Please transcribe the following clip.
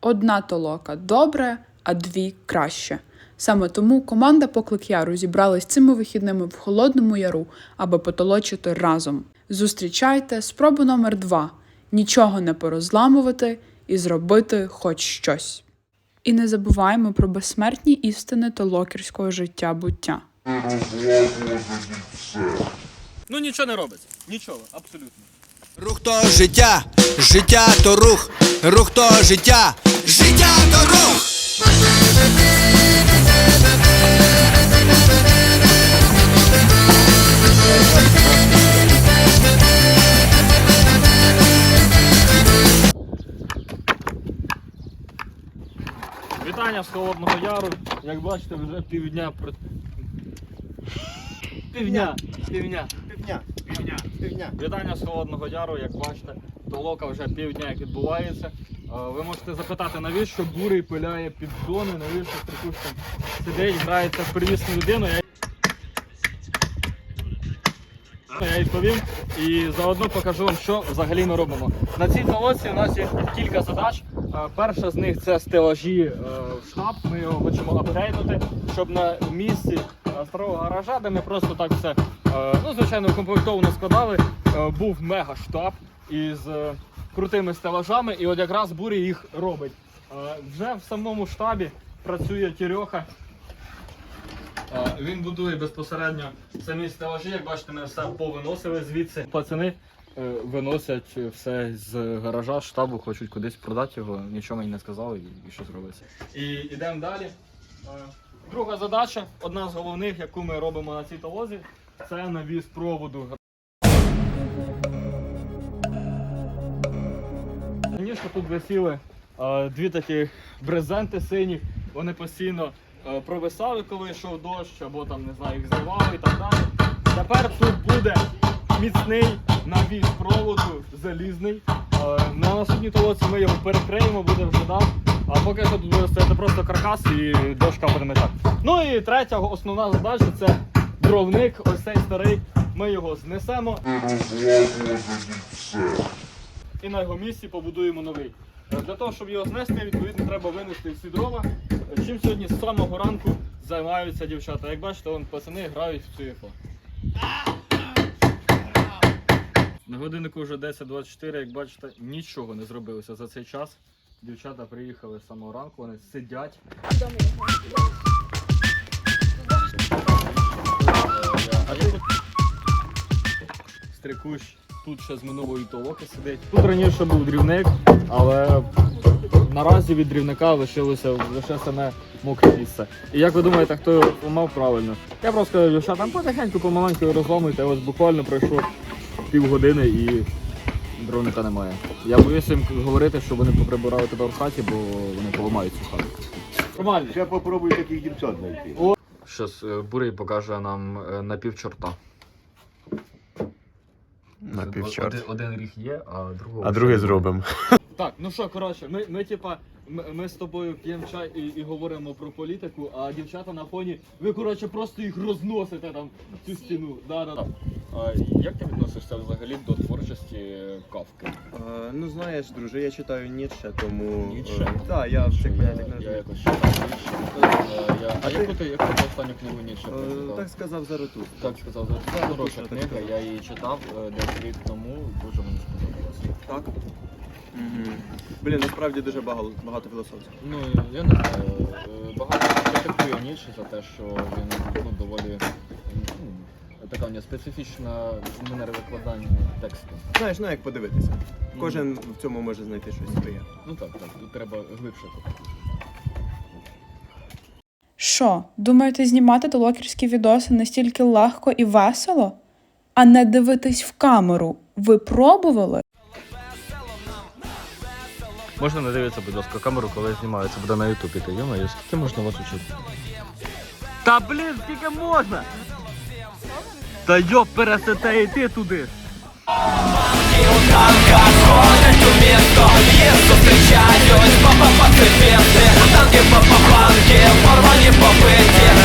Одна толока добре, а дві краще. Саме тому команда Поклик Яру зібралась цими вихідними в Холодному Яру, аби потолочити разом. Зустрічайте спробу номер два нічого не порозламувати і зробити хоч щось. І не забуваємо про безсмертні істини толокерського життя буття. Ну нічого не робиться. Нічого, абсолютно. Рух то життя, життя то рух, рух то життя, життя рух. Вітання з Холодного Яру. Як бачите, вже півдня про. Півдня. Півдня. Півдня. Півдня. Півдня. Вітання з Холодного Яру, як бачите, толока вже півдня як відбувається. Е, Ви можете запитати, навіщо бурий пиляє піддони, навіщо там сидить, грається в первісну людину. Я... Відповім і заодно покажу вам, що взагалі ми робимо. На цій толоці у нас є кілька задач. Е, Перша з них це стелажі е, в штаб. Ми його хочемо апгрейднути, щоб на місці старого гаража, де ми просто так все ну, звичайно укомплектовано складали, був мега штаб із е, крутими стелажами, і от якраз бурі їх робить. Е, Вже в самому штабі працює Тірьоха. Е, Він будує безпосередньо самі стелажі, як бачите, ми все повиносили звідси. Пацани виносять все з гаража, штабу, хочуть кудись продати його, нічого мені не сказали і, що зробиться. І йдемо далі. Друга задача, одна з головних, яку ми робимо на цій толозі, це навіс проводу. Раніше тут висіли дві такі брезенти сині, вони постійно провисали, коли йшов дощ, або там, не знаю, їх зривали і так далі. Тепер тут буде міцний навіс проводу, залізний. На наступній толоці ми його перекриємо, буде вже дав. А поки що тут буде стояти просто каркас і дошка буде метак. Ну і третя основна задача це дровник, ось цей старий. Ми його знесемо і на його місці побудуємо новий. Е, Для того, щоб його знести, відповідно, треба винести всі дрова. Е, Чим сьогодні з самого ранку займаються дівчата. Як бачите, вон пацани грають в цю На годиннику вже 10.24, як бачите, нічого не зробилося за цей час. Дівчата приїхали з самого ранку, вони сидять. Стрикущ тут ще з минулої толоки сидить. Тут раніше був дрівник, але наразі від дрівника лишилося лише саме мокре місце. І як ви думаєте, хто його мав правильно? Я просто сказав, дівчата, там потихеньку, помаленьку його розломуйте. Ось буквально пройшло півгодини і дровника немає. Я боюся їм говорити, що вони поприбирали тебе в хаті, бо вони поламають цю хату. Нормально. Ще попробуй таких дівчат знайти. Щас е, Бурий покаже нам е, напівчорта. Напівчорт. Один, один ріг є, а другого. А другий зробимо. Так, ну що, коротше, ми, ми типа, ми, ми з тобою п'ємо чай і, і говоримо про політику, а дівчата на фоні, ви коротше просто їх розносите там цю стіну. Да, да, да. А, як ти відносишся взагалі до творчості Кавки? Е, Ну знаєш, друже, я читаю Ніцше, тому. Ніцше? е, Так, я в цих поняттях не я, я якось читав Ніцше. Е, я- А А яку ти- ти яку ти останню книгу Ніцше Е, прочитав? Так сказав Заратустра. Так сказав, це хороша книга, я її читав е, десь рік тому, дуже мені сподобалося. Так? Угу. Блін, насправді дуже багато, багато філософського. Ну, я не знаю. е, Багато критикує Ніцше за те, що він ну, доволі ну, така у нього специфічна манера викладання тексту. Знаєш, ну як подивитися. Кожен в цьому може знайти щось своє. Ну так, так, тут треба глибше. Що, думаєте, знімати толокерські відоси настільки легко і весело? А не дивитись в камеру? Ви пробували? Можна надивитися, будь ласка, камеру, коли я знімаю, буде на ютубі. Та йомаю, скільки можна вас учити? Та блін, скільки можна? Та йоп, пересете йти туди. Зустрічають папа пацифісти, танки по попанки, порвані побиті